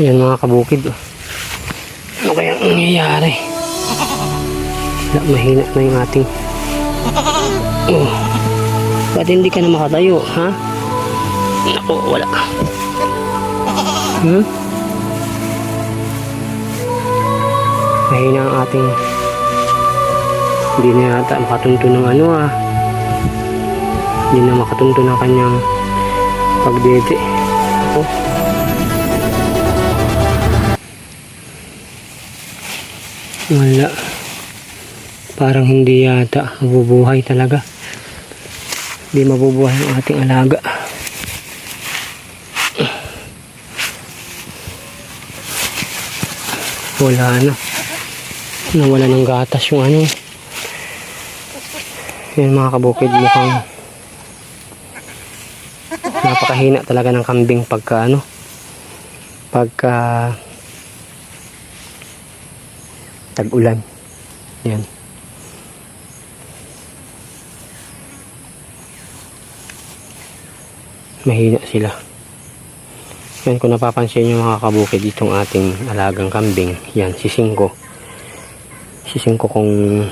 Ayan mga kabukid. oh. Ano kaya ang nangyayari? Wala, mahina na yung ating... Oh. Ba't hindi ka na makatayo, ha? Naku, wala. Hmm? Mahina ang ating... Hindi na yata makatunto ng ano ah. Hindi na makatunto ng kanyang pagdede. Ako. Wala. Parang hindi yata mabubuhay talaga. Hindi mabubuhay ang ating alaga. Wala na. Nawala ng gatas yung ano. Yan mga kabukid mukhang napakahina talaga ng kambing pagka ano pagka tag-ulan. Yan. Mahina sila. Yan kung napapansin nyo mga kabukid itong ating alagang kambing. Yan, si Singko. Si Singko kung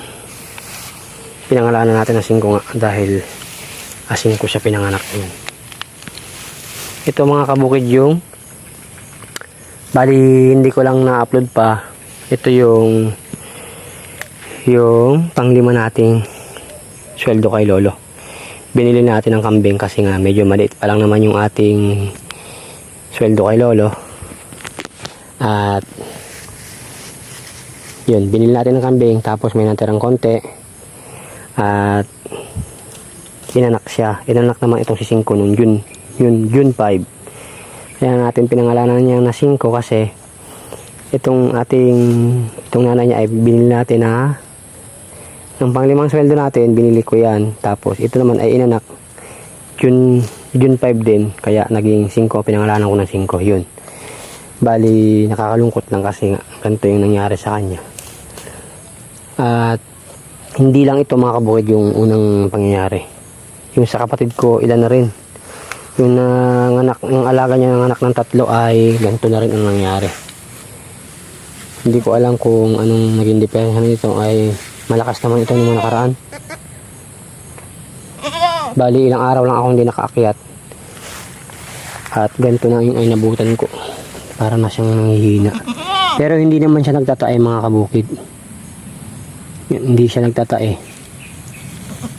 pinangalanan natin na Singko nga dahil asin ko siya pinanganak yun. Ito mga kabukid yung bali hindi ko lang na-upload pa. Ito yung yung panglima nating sweldo kay Lolo. Binili natin ng kambing kasi nga medyo maliit pa lang naman yung ating sweldo kay Lolo. At yun, binili natin ng kambing tapos may natirang konti. At inanak siya. Inanak naman itong si Cinco nung June, June, June 5. Kaya natin pinangalanan niya na 5 kasi itong ating itong nanay niya ay binili natin na ng panglimang sweldo natin binili ko yan. Tapos ito naman ay inanak. June June 5 din. Kaya naging 5 pinangalanan ko ng 5 yun. Bali nakakalungkot lang kasi nga ganito yung nangyari sa kanya. At hindi lang ito mga kabukid yung unang pangyayari. Yung sa kapatid ko ilan na rin. Yung nanganak yung alaga niya ng anak ng tatlo ay ganito na rin ang nangyari hindi ko alam kung anong naging depensa nito ay malakas naman ito nung nakaraan. Bali ilang araw lang ako hindi nakaakyat. At ganito na yung ay nabutan ko para na siyang nanghihina pero hindi naman siya nagtatae mga kabukid. Hindi siya nagtatae.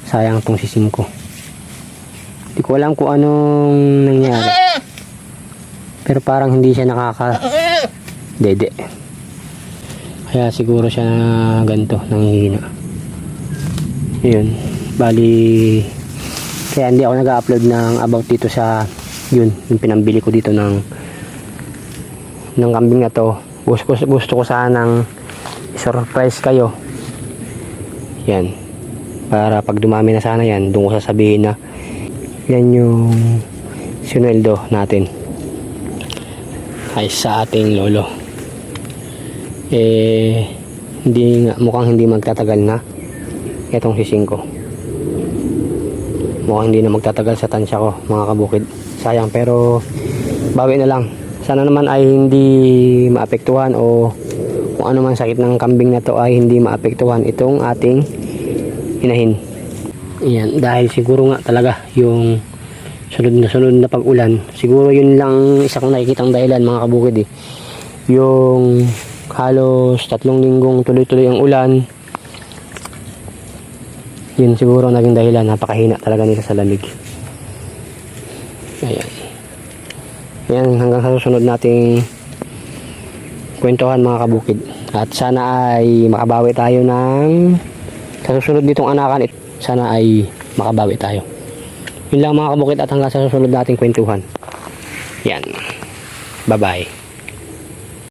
Sayang tong sisim ko. Hindi ko alam kung anong nangyari. Pero parang hindi siya nakaka dede kaya siguro siya na ganito nanghihina. Yun. Bali kaya hindi ako nag-upload ng about dito sa yun yung pinambili ko dito ng ng kambing na to. Gusto, ko- gusto ko sanang surprise kayo. Yan. Para pag dumami na sana yan doon ko sasabihin na yan yung sinweldo natin. Ay sa ating lolo eh hindi nga mukhang hindi magtatagal na itong si Cinco. Mukhang hindi na magtatagal sa tansya ko mga kabukid. Sayang pero bawi na lang. Sana naman ay hindi maapektuhan o kung ano man sakit ng kambing na to ay hindi maapektuhan itong ating inahin. Yan dahil siguro nga talaga yung sunod na sunod na pag-ulan siguro yun lang isa kong nakikitang dahilan mga kabukid eh. Yung halos tatlong linggong tuloy-tuloy ang ulan. Yun siguro ang naging dahilan. Napakahina talaga nila sa lamig. Ayan. Ayan hanggang sa susunod nating kwentuhan mga kabukid. At sana ay makabawi tayo ng sa susunod nitong anakan sana ay makabawi tayo. Yun lang mga kabukid at hanggang sa susunod nating kwentuhan. Yan bye bye